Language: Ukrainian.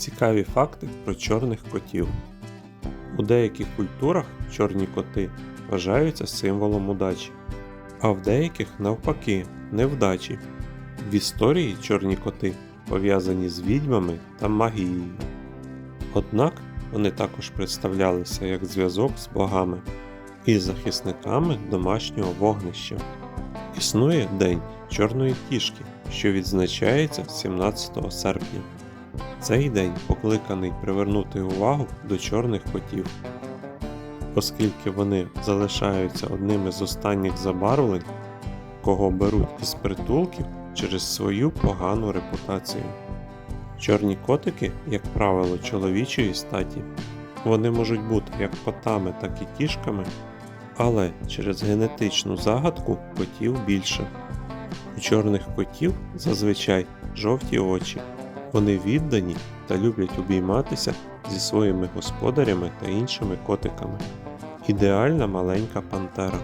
Цікаві факти про чорних котів. У деяких культурах чорні коти вважаються символом удачі, а в деяких навпаки невдачі. В історії чорні коти пов'язані з відьмами та магією. Однак вони також представлялися як зв'язок з богами і захисниками домашнього вогнища. Існує День Чорної кішки, що відзначається 17 серпня. Цей день покликаний привернути увагу до чорних котів, оскільки вони залишаються одними з останніх забарвлень, кого беруть із притулків через свою погану репутацію. Чорні котики, як правило, чоловічої статі. Вони можуть бути як котами, так і кішками, але через генетичну загадку котів більше. У чорних котів зазвичай жовті очі. Вони віддані та люблять обійматися зі своїми господарями та іншими котиками. Ідеальна маленька пантера.